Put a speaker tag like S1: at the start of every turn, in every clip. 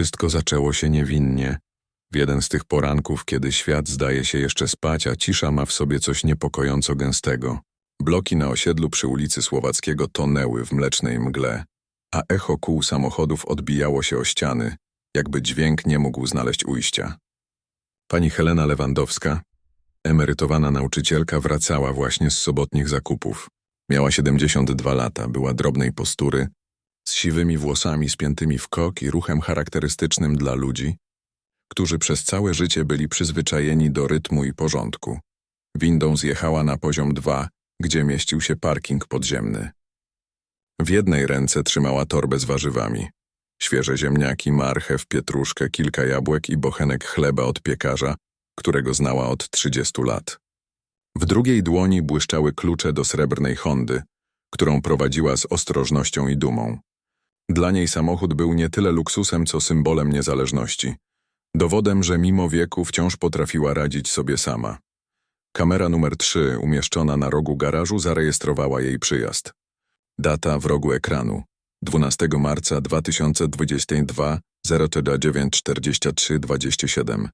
S1: Wszystko zaczęło się niewinnie. W jeden z tych poranków, kiedy świat zdaje się jeszcze spać, a cisza ma w sobie coś niepokojąco gęstego. Bloki na osiedlu przy ulicy Słowackiego tonęły w mlecznej mgle, a echo kół samochodów odbijało się o ściany, jakby dźwięk nie mógł znaleźć ujścia. Pani Helena Lewandowska, emerytowana nauczycielka, wracała właśnie z sobotnich zakupów. Miała 72 lata, była drobnej postury, z siwymi włosami spiętymi w kok i ruchem charakterystycznym dla ludzi, którzy przez całe życie byli przyzwyczajeni do rytmu i porządku. Windą zjechała na poziom 2, gdzie mieścił się parking podziemny. W jednej ręce trzymała torbę z warzywami. Świeże ziemniaki, marchew, pietruszkę, kilka jabłek i bochenek chleba od piekarza, którego znała od 30 lat. W drugiej dłoni błyszczały klucze do srebrnej Hondy, którą prowadziła z ostrożnością i dumą. Dla niej samochód był nie tyle luksusem, co symbolem niezależności. Dowodem, że mimo wieku wciąż potrafiła radzić sobie sama. Kamera numer 3, umieszczona na rogu garażu, zarejestrowała jej przyjazd. Data w rogu ekranu. 12 marca 2022 0494327.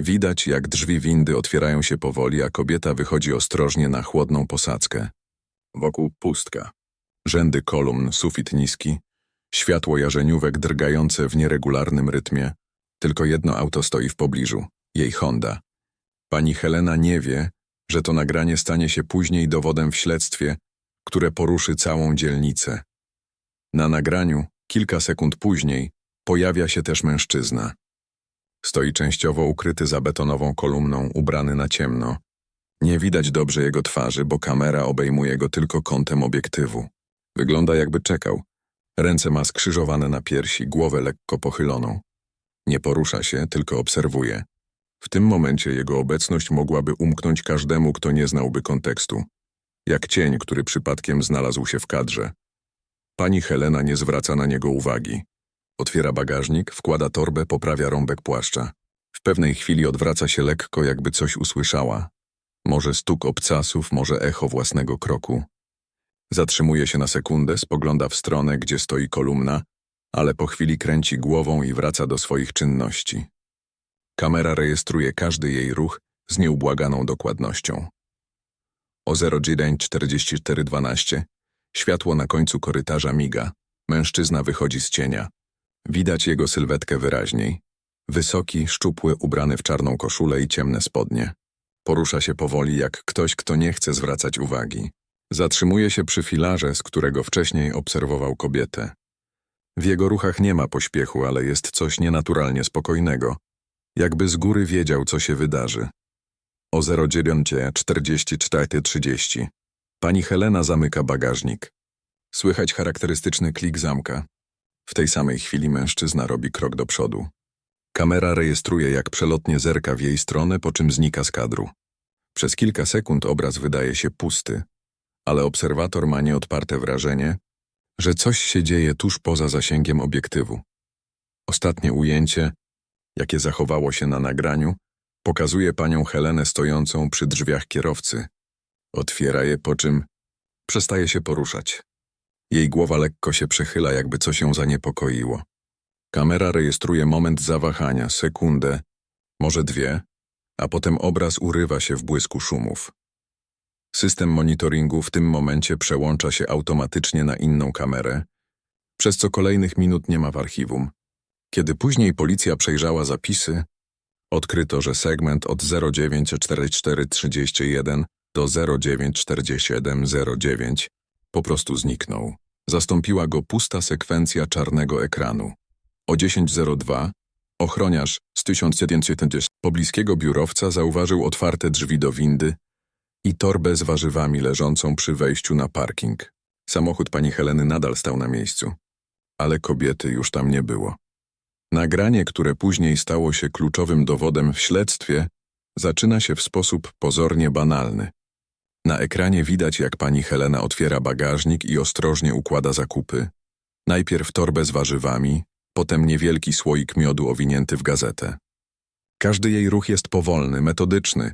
S1: Widać, jak drzwi windy otwierają się powoli, a kobieta wychodzi ostrożnie na chłodną posadzkę. Wokół pustka. Rzędy kolumn, sufit niski, światło jarzeniówek drgające w nieregularnym rytmie. Tylko jedno auto stoi w pobliżu, jej Honda. Pani Helena nie wie, że to nagranie stanie się później dowodem w śledztwie, które poruszy całą dzielnicę. Na nagraniu, kilka sekund później, pojawia się też mężczyzna. Stoi częściowo ukryty za betonową kolumną, ubrany na ciemno. Nie widać dobrze jego twarzy, bo kamera obejmuje go tylko kątem obiektywu. Wygląda jakby czekał. Ręce ma skrzyżowane na piersi, głowę lekko pochyloną. Nie porusza się, tylko obserwuje. W tym momencie jego obecność mogłaby umknąć każdemu, kto nie znałby kontekstu. Jak cień, który przypadkiem znalazł się w kadrze. Pani Helena nie zwraca na niego uwagi. Otwiera bagażnik, wkłada torbę, poprawia rąbek płaszcza. W pewnej chwili odwraca się lekko, jakby coś usłyszała. Może stuk obcasów, może echo własnego kroku. Zatrzymuje się na sekundę, spogląda w stronę, gdzie stoi kolumna, ale po chwili kręci głową i wraca do swoich czynności. Kamera rejestruje każdy jej ruch z nieubłaganą dokładnością. O 094412 światło na końcu korytarza miga. Mężczyzna wychodzi z cienia. Widać jego sylwetkę wyraźniej. Wysoki, szczupły, ubrany w czarną koszulę i ciemne spodnie. Porusza się powoli jak ktoś, kto nie chce zwracać uwagi. Zatrzymuje się przy filarze, z którego wcześniej obserwował kobietę. W jego ruchach nie ma pośpiechu, ale jest coś nienaturalnie spokojnego. Jakby z góry wiedział, co się wydarzy. O 09.44.30 Pani Helena zamyka bagażnik. Słychać charakterystyczny klik zamka. W tej samej chwili mężczyzna robi krok do przodu. Kamera rejestruje, jak przelotnie zerka w jej stronę, po czym znika z kadru. Przez kilka sekund obraz wydaje się pusty, ale obserwator ma nieodparte wrażenie, że coś się dzieje tuż poza zasięgiem obiektywu. Ostatnie ujęcie, jakie zachowało się na nagraniu, pokazuje panią Helenę stojącą przy drzwiach kierowcy. Otwiera je, po czym przestaje się poruszać. Jej głowa lekko się przechyla, jakby coś ją zaniepokoiło. Kamera rejestruje moment zawahania, sekundę, może dwie, a potem obraz urywa się w błysku szumów. System monitoringu w tym momencie przełącza się automatycznie na inną kamerę, przez co kolejnych minut nie ma w archiwum. Kiedy później policja przejrzała zapisy, odkryto, że segment od 094431 do 094709 po prostu zniknął. Zastąpiła go pusta sekwencja czarnego ekranu. O 10.02 ochroniarz z 1770 pobliskiego biurowca zauważył otwarte drzwi do windy i torbę z warzywami leżącą przy wejściu na parking. Samochód pani Heleny nadal stał na miejscu, ale kobiety już tam nie było. Nagranie, które później stało się kluczowym dowodem w śledztwie, zaczyna się w sposób pozornie banalny. Na ekranie widać, jak pani Helena otwiera bagażnik i ostrożnie układa zakupy. Najpierw torbę z warzywami, potem niewielki słoik miodu owinięty w gazetę. Każdy jej ruch jest powolny, metodyczny,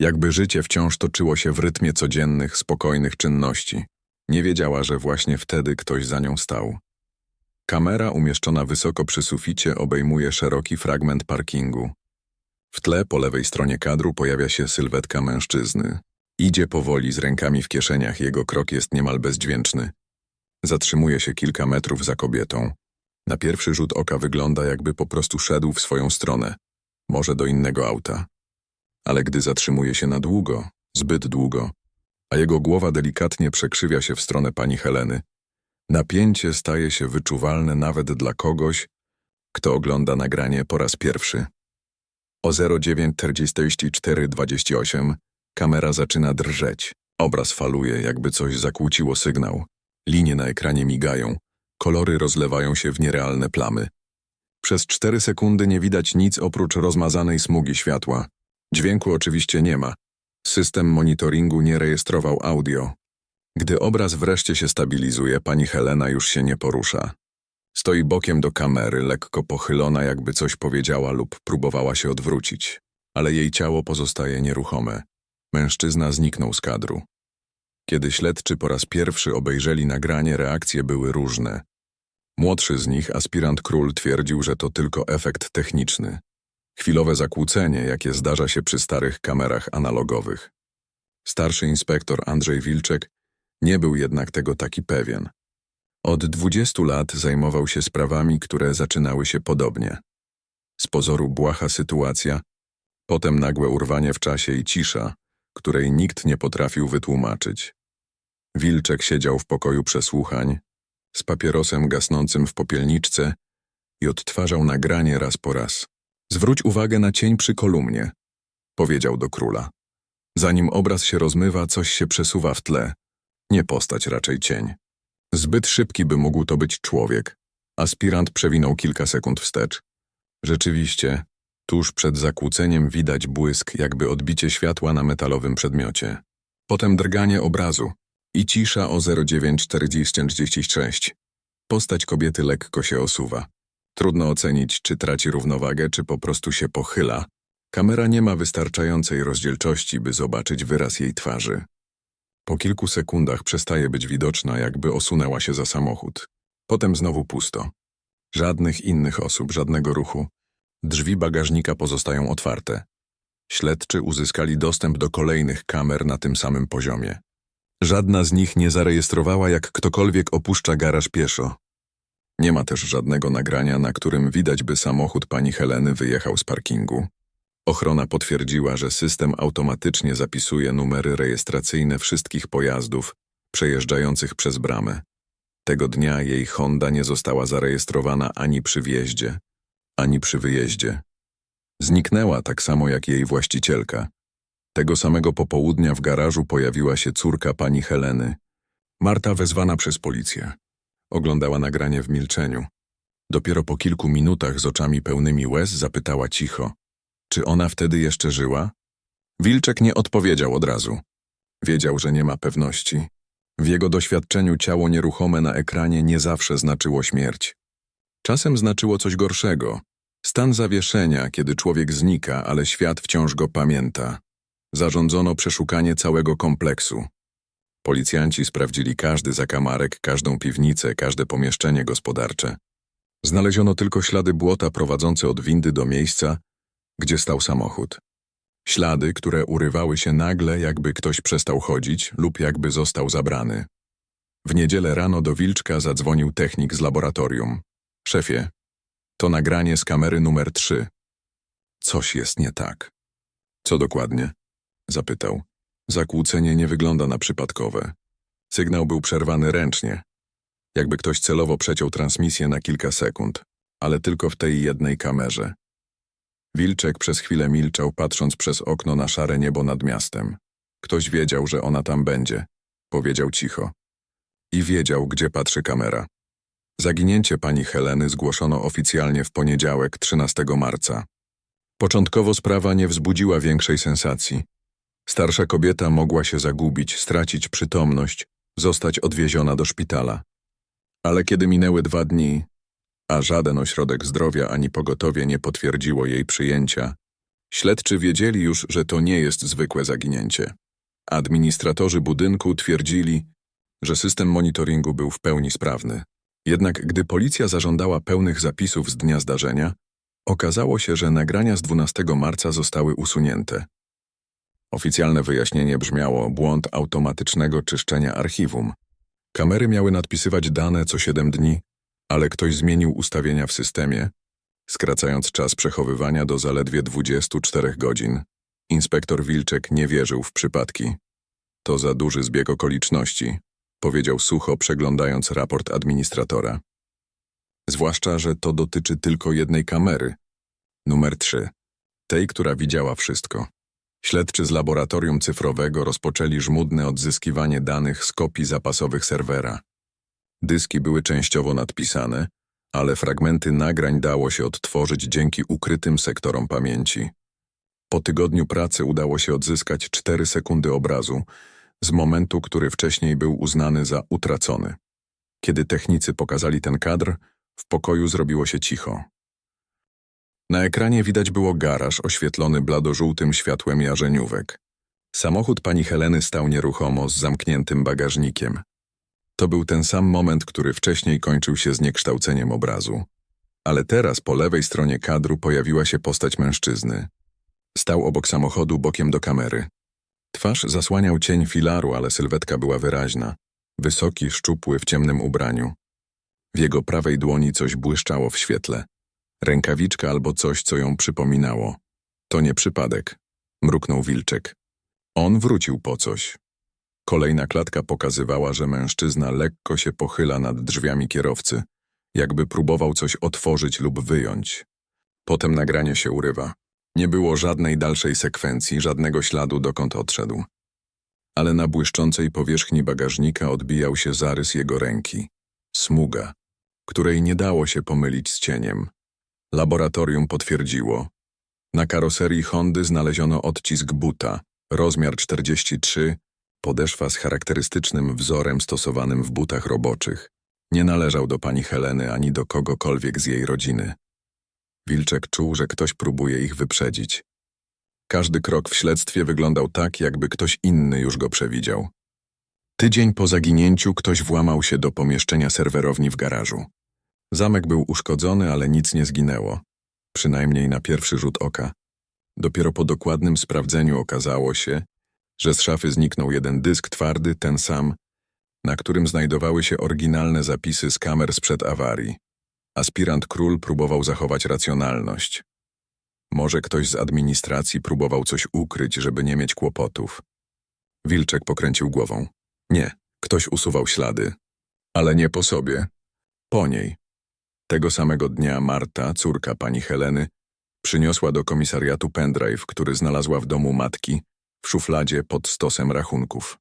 S1: jakby życie wciąż toczyło się w rytmie codziennych, spokojnych czynności. Nie wiedziała, że właśnie wtedy ktoś za nią stał. Kamera umieszczona wysoko przy suficie obejmuje szeroki fragment parkingu. W tle po lewej stronie kadru pojawia się sylwetka mężczyzny. Idzie powoli z rękami w kieszeniach, jego krok jest niemal bezdźwięczny. Zatrzymuje się kilka metrów za kobietą. Na pierwszy rzut oka wygląda, jakby po prostu szedł w swoją stronę, może do innego auta. Ale gdy zatrzymuje się na długo, zbyt długo, a jego głowa delikatnie przekrzywia się w stronę pani Heleny, napięcie staje się wyczuwalne nawet dla kogoś, kto ogląda nagranie po raz pierwszy. O 09.44.28 kamera zaczyna drżeć. Obraz faluje, jakby coś zakłóciło sygnał. Linie na ekranie migają. Kolory rozlewają się w nierealne plamy. Przez cztery sekundy nie widać nic oprócz rozmazanej smugi światła. Dźwięku oczywiście nie ma. System monitoringu nie rejestrował audio. Gdy obraz wreszcie się stabilizuje, pani Helena już się nie porusza. Stoi bokiem do kamery, lekko pochylona, jakby coś powiedziała lub próbowała się odwrócić, ale jej ciało pozostaje nieruchome. Mężczyzna zniknął z kadru. Kiedy śledczy po raz pierwszy obejrzeli nagranie, reakcje były różne. Młodszy z nich, aspirant król, twierdził, że to tylko efekt techniczny. Chwilowe zakłócenie, jakie zdarza się przy starych kamerach analogowych. Starszy inspektor Andrzej Wilczek nie był jednak tego taki pewien. Od 20 lat zajmował się sprawami, które zaczynały się podobnie. Z pozoru błaha sytuacja, potem nagłe urwanie w czasie i cisza, której nikt nie potrafił wytłumaczyć. Wilczek siedział w pokoju przesłuchań, z papierosem gasnącym w popielniczce i odtwarzał nagranie raz po raz. Zwróć uwagę na cień przy kolumnie, powiedział do króla. Zanim obraz się rozmywa, coś się przesuwa w tle. Nie postać, raczej cień. Zbyt szybki, by mógł to być człowiek. Aspirant przewinął kilka sekund wstecz. Rzeczywiście, tuż przed zakłóceniem widać błysk, jakby odbicie światła na metalowym przedmiocie. Potem drganie obrazu i cisza o 09.40.46. Postać kobiety lekko się osuwa. Trudno ocenić, czy traci równowagę, czy po prostu się pochyla. Kamera nie ma wystarczającej rozdzielczości, by zobaczyć wyraz jej twarzy. Po kilku sekundach przestaje być widoczna, jakby osunęła się za samochód. Potem znowu pusto. Żadnych innych osób, żadnego ruchu. Drzwi bagażnika pozostają otwarte. Śledczy uzyskali dostęp do kolejnych kamer na tym samym poziomie. Żadna z nich nie zarejestrowała, jak ktokolwiek opuszcza garaż pieszo. Nie ma też żadnego nagrania, na którym widać by samochód pani Heleny wyjechał z parkingu. Ochrona potwierdziła, że system automatycznie zapisuje numery rejestracyjne wszystkich pojazdów przejeżdżających przez bramę. Tego dnia jej Honda nie została zarejestrowana ani przy wjeździe, ani przy wyjeździe. Zniknęła tak samo jak jej właścicielka. Tego samego popołudnia w garażu pojawiła się córka pani Heleny. Marta wezwana przez policję. Oglądała nagranie w milczeniu. Dopiero po kilku minutach z oczami pełnymi łez zapytała cicho. Czy ona wtedy jeszcze żyła? Wilczek nie odpowiedział od razu. Wiedział, że nie ma pewności. W jego doświadczeniu ciało nieruchome na ekranie nie zawsze znaczyło śmierć. Czasem znaczyło coś gorszego. Stan zawieszenia, kiedy człowiek znika, ale świat wciąż go pamięta. Zarządzono przeszukanie całego kompleksu. Policjanci sprawdzili każdy zakamarek, każdą piwnicę, każde pomieszczenie gospodarcze. Znaleziono tylko ślady błota prowadzące od windy do miejsca, gdzie stał samochód. Ślady, które urywały się nagle, jakby ktoś przestał chodzić lub jakby został zabrany. W niedzielę rano do Wilczka zadzwonił technik z laboratorium. Szefie, to nagranie z kamery numer 3. Coś jest nie tak. Co dokładnie? Zapytał. Zakłócenie nie wygląda na przypadkowe. Sygnał był przerwany ręcznie. Jakby ktoś celowo przeciął transmisję na kilka sekund, ale tylko w tej jednej kamerze. Wilczek przez chwilę milczał, patrząc przez okno na szare niebo nad miastem. Ktoś wiedział, że ona tam będzie. Powiedział cicho. I wiedział, gdzie patrzy kamera. Zaginięcie pani Heleny zgłoszono oficjalnie w poniedziałek, 13 marca. Początkowo sprawa nie wzbudziła większej sensacji. Starsza kobieta mogła się zagubić, stracić przytomność, zostać odwieziona do szpitala. Ale kiedy minęły dwa dni, a żaden ośrodek zdrowia ani pogotowie nie potwierdziło jej przyjęcia, śledczy wiedzieli już, że to nie jest zwykłe zaginięcie. Administratorzy budynku twierdzili, że system monitoringu był w pełni sprawny. Jednak gdy policja zażądała pełnych zapisów z dnia zdarzenia, okazało się, że nagrania z 12 marca zostały usunięte. Oficjalne wyjaśnienie brzmiało błąd automatycznego czyszczenia archiwum. Kamery miały nadpisywać dane co 7 dni, ale ktoś zmienił ustawienia w systemie, skracając czas przechowywania do zaledwie 24 godzin. Inspektor Wilczek nie wierzył w przypadki. To za duży zbieg okoliczności, powiedział sucho, przeglądając raport administratora. Zwłaszcza, że to dotyczy tylko jednej kamery. Numer 3. Tej, która widziała wszystko. Śledczy z laboratorium cyfrowego rozpoczęli żmudne odzyskiwanie danych z kopii zapasowych serwera. Dyski były częściowo nadpisane, ale fragmenty nagrań dało się odtworzyć dzięki ukrytym sektorom pamięci. Po tygodniu pracy udało się odzyskać 4 sekundy obrazu, z momentu, który wcześniej był uznany za utracony. Kiedy technicy pokazali ten kadr, w pokoju zrobiło się cicho. Na ekranie widać było garaż oświetlony bladożółtym światłem jarzeniówek. Samochód pani Heleny stał nieruchomo z zamkniętym bagażnikiem. To był ten sam moment, który wcześniej kończył się zniekształceniem obrazu. Ale teraz po lewej stronie kadru pojawiła się postać mężczyzny. Stał obok samochodu bokiem do kamery. Twarz zasłaniał cień filaru, ale sylwetka była wyraźna. Wysoki, szczupły, w ciemnym ubraniu. W jego prawej dłoni coś błyszczało w świetle. Rękawiczka albo coś, co ją przypominało. To nie przypadek. Mruknął Wilczek. On wrócił po coś. Kolejna klatka pokazywała, że mężczyzna lekko się pochyla nad drzwiami kierowcy, jakby próbował coś otworzyć lub wyjąć. Potem nagranie się urywa. Nie było żadnej dalszej sekwencji, żadnego śladu, dokąd odszedł. Ale na błyszczącej powierzchni bagażnika odbijał się zarys jego ręki. Smuga, której nie dało się pomylić z cieniem. Laboratorium potwierdziło. Na karoserii Hondy znaleziono odcisk buta, rozmiar 43, podeszwa z charakterystycznym wzorem stosowanym w butach roboczych. Nie należał do pani Heleny ani do kogokolwiek z jej rodziny. Wilczek czuł, że ktoś próbuje ich wyprzedzić. Każdy krok w śledztwie wyglądał tak, jakby ktoś inny już go przewidział. Tydzień po zaginięciu ktoś włamał się do pomieszczenia serwerowni w garażu. Zamek był uszkodzony, ale nic nie zginęło. Przynajmniej na pierwszy rzut oka. Dopiero po dokładnym sprawdzeniu okazało się, że z szafy zniknął jeden dysk twardy, ten sam, na którym znajdowały się oryginalne zapisy z kamer sprzed awarii. Aspirant król próbował zachować racjonalność. Może ktoś z administracji próbował coś ukryć, żeby nie mieć kłopotów. Wilczek pokręcił głową. Nie, ktoś usuwał ślady. Ale nie po sobie. Po niej. Tego samego dnia Marta, córka pani Heleny, przyniosła do komisariatu pendrive, który znalazła w domu matki, w szufladzie pod stosem rachunków.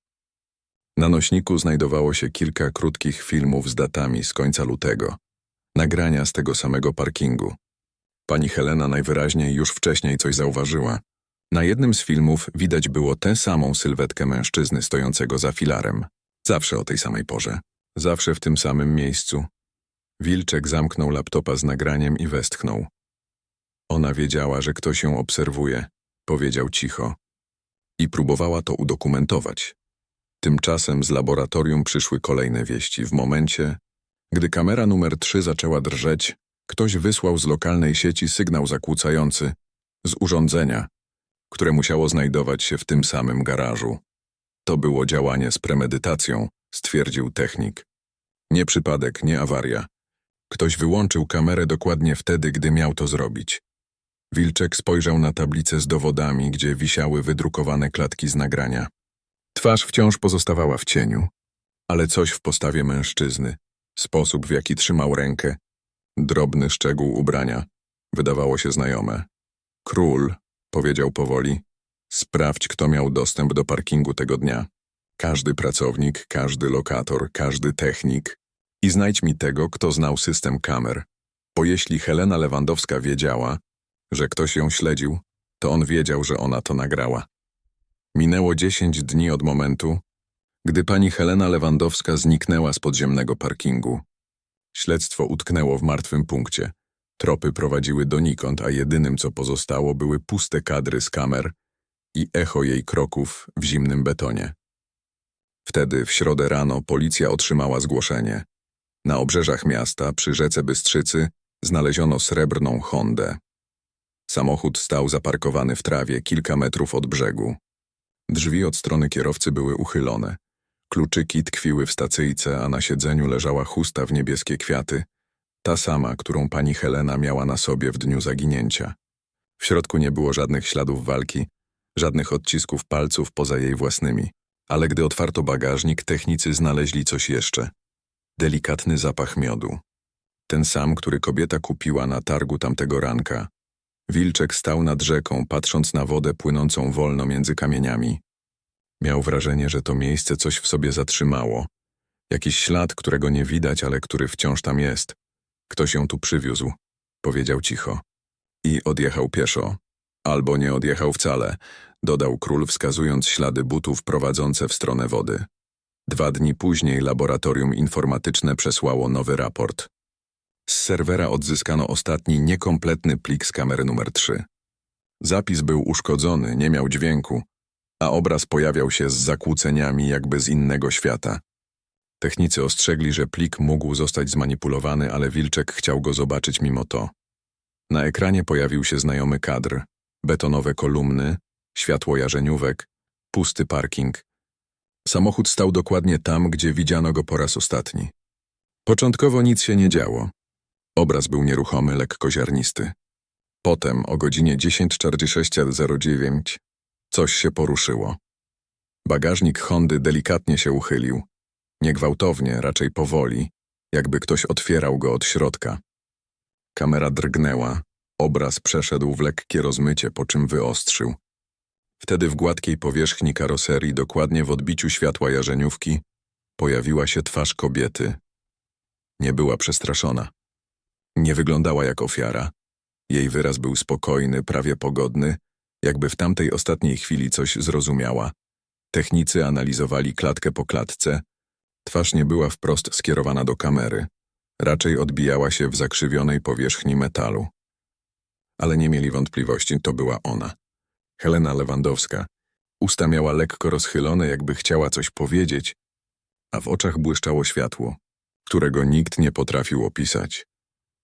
S1: Na nośniku znajdowało się kilka krótkich filmów z datami z końca lutego, nagrania z tego samego parkingu. Pani Helena najwyraźniej już wcześniej coś zauważyła. Na jednym z filmów widać było tę samą sylwetkę mężczyzny stojącego za filarem. Zawsze o tej samej porze. Zawsze w tym samym miejscu. Wilczek zamknął laptopa z nagraniem i westchnął. Ona wiedziała, że ktoś ją obserwuje, powiedział cicho. I próbowała to udokumentować. Tymczasem z laboratorium przyszły kolejne wieści. W momencie, gdy kamera numer 3 zaczęła drżeć, ktoś wysłał z lokalnej sieci sygnał zakłócający z urządzenia, które musiało znajdować się w tym samym garażu. To było działanie z premedytacją, stwierdził technik. Nie przypadek, nie awaria. Ktoś wyłączył kamerę dokładnie wtedy, gdy miał to zrobić. Wilczek spojrzał na tablicę z dowodami, gdzie wisiały wydrukowane klatki z nagrania. Twarz wciąż pozostawała w cieniu, ale coś w postawie mężczyzny, sposób w jaki trzymał rękę, drobny szczegół ubrania, wydawało się znajome. Król, powiedział powoli, sprawdź, kto miał dostęp do parkingu tego dnia. Każdy pracownik, każdy lokator, każdy technik, i znajdź mi tego, kto znał system kamer. Bo jeśli Helena Lewandowska wiedziała, że ktoś ją śledził, to on wiedział, że ona to nagrała. Minęło dziesięć dni od momentu, gdy pani Helena Lewandowska zniknęła z podziemnego parkingu. Śledztwo utknęło w martwym punkcie. Tropy prowadziły donikąd, a jedynym, co pozostało, były puste kadry z kamer i echo jej kroków w zimnym betonie. Wtedy, w środę rano, policja otrzymała zgłoszenie. Na obrzeżach miasta, przy rzece Bystrzycy, znaleziono srebrną Hondę. Samochód stał zaparkowany w trawie kilka metrów od brzegu. Drzwi od strony kierowcy były uchylone. Kluczyki tkwiły w stacyjce, a na siedzeniu leżała chusta w niebieskie kwiaty, ta sama, którą pani Helena miała na sobie w dniu zaginięcia. W środku nie było żadnych śladów walki, żadnych odcisków palców poza jej własnymi. Ale gdy otwarto bagażnik, technicy znaleźli coś jeszcze. Delikatny zapach miodu. Ten sam, który kobieta kupiła na targu tamtego ranka. Wilczek stał nad rzeką, patrząc na wodę płynącą wolno między kamieniami. Miał wrażenie, że to miejsce coś w sobie zatrzymało. Jakiś ślad, którego nie widać, ale który wciąż tam jest. Ktoś ją tu przywiózł, powiedział cicho. I odjechał pieszo. Albo nie odjechał wcale, dodał król, wskazując ślady butów prowadzące w stronę wody. Dwa dni później laboratorium informatyczne przesłało nowy raport. Z serwera odzyskano ostatni niekompletny plik z kamery numer 3. Zapis był uszkodzony, nie miał dźwięku, a obraz pojawiał się z zakłóceniami jakby z innego świata. Technicy ostrzegli, że plik mógł zostać zmanipulowany, ale Wilczek chciał go zobaczyć mimo to. Na ekranie pojawił się znajomy kadr. Betonowe kolumny, światło jarzeniówek, pusty parking. Samochód stał dokładnie tam, gdzie widziano go po raz ostatni. Początkowo nic się nie działo. Obraz był nieruchomy, lekko ziarnisty. Potem, o godzinie 10.46.09, coś się poruszyło. Bagażnik Hondy delikatnie się uchylił. Nie gwałtownie, raczej powoli, jakby ktoś otwierał go od środka. Kamera drgnęła, obraz przeszedł w lekkie rozmycie, po czym wyostrzył. Wtedy w gładkiej powierzchni karoserii, dokładnie w odbiciu światła jarzeniówki, pojawiła się twarz kobiety. Nie była przestraszona. Nie wyglądała jak ofiara. Jej wyraz był spokojny, prawie pogodny, jakby w tamtej ostatniej chwili coś zrozumiała. Technicy analizowali klatkę po klatce. Twarz nie była wprost skierowana do kamery. Raczej odbijała się w zakrzywionej powierzchni metalu. Ale nie mieli wątpliwości, to była ona. Helena Lewandowska. Usta miała lekko rozchylone, jakby chciała coś powiedzieć, a w oczach błyszczało światło, którego nikt nie potrafił opisać.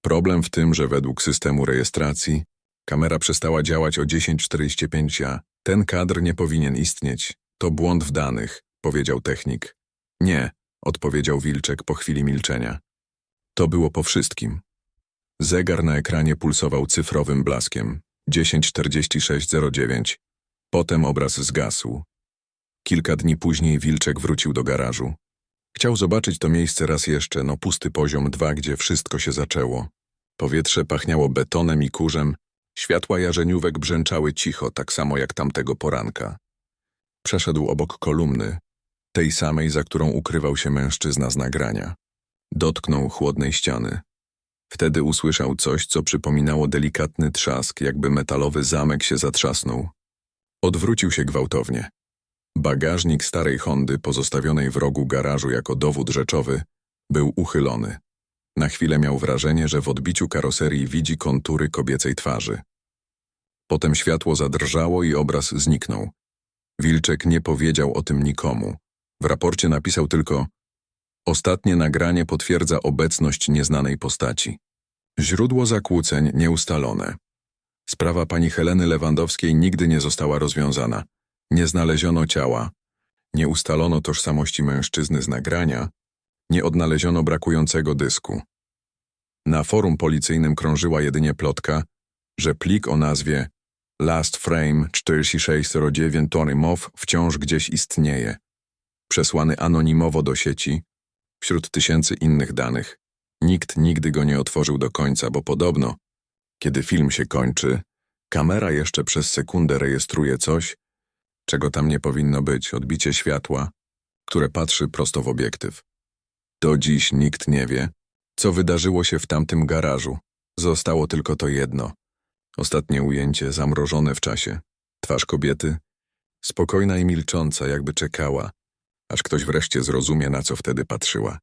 S1: Problem w tym, że według systemu rejestracji kamera przestała działać o 10.45, a ten kadr nie powinien istnieć. To błąd w danych, powiedział technik. Nie, odpowiedział Wilczek po chwili milczenia. To było po wszystkim. Zegar na ekranie pulsował cyfrowym blaskiem. 10.46.09. Potem obraz zgasł. Kilka dni później Wilczek wrócił do garażu. Chciał zobaczyć to miejsce raz jeszcze, no pusty poziom dwa, gdzie wszystko się zaczęło. Powietrze pachniało betonem i kurzem, światła jarzeniówek brzęczały cicho, tak samo jak tamtego poranka. Przeszedł obok kolumny, tej samej, za którą ukrywał się mężczyzna z nagrania. Dotknął chłodnej ściany. Wtedy usłyszał coś, co przypominało delikatny trzask, jakby metalowy zamek się zatrzasnął. Odwrócił się gwałtownie. Bagażnik starej Hondy, pozostawionej w rogu garażu jako dowód rzeczowy, był uchylony. Na chwilę miał wrażenie, że w odbiciu karoserii widzi kontury kobiecej twarzy. Potem światło zadrżało i obraz zniknął. Wilczek nie powiedział o tym nikomu. W raporcie napisał tylko Ostatnie nagranie potwierdza obecność nieznanej postaci. Źródło zakłóceń nieustalone. Sprawa pani Heleny Lewandowskiej nigdy nie została rozwiązana. Nie znaleziono ciała. Nie ustalono tożsamości mężczyzny z nagrania. Nie odnaleziono brakującego dysku. Na forum policyjnym krążyła jedynie plotka, że plik o nazwie Last Frame 4609 Tony Mow wciąż gdzieś istnieje. Przesłany anonimowo do sieci, wśród tysięcy innych danych. Nikt nigdy go nie otworzył do końca, bo podobno, kiedy film się kończy, kamera jeszcze przez sekundę rejestruje coś, czego tam nie powinno być, odbicie światła, które patrzy prosto w obiektyw. Do dziś nikt nie wie, co wydarzyło się w tamtym garażu. Zostało tylko to jedno. Ostatnie ujęcie zamrożone w czasie. Twarz kobiety, spokojna i milcząca, jakby czekała, aż ktoś wreszcie zrozumie, na co wtedy patrzyła.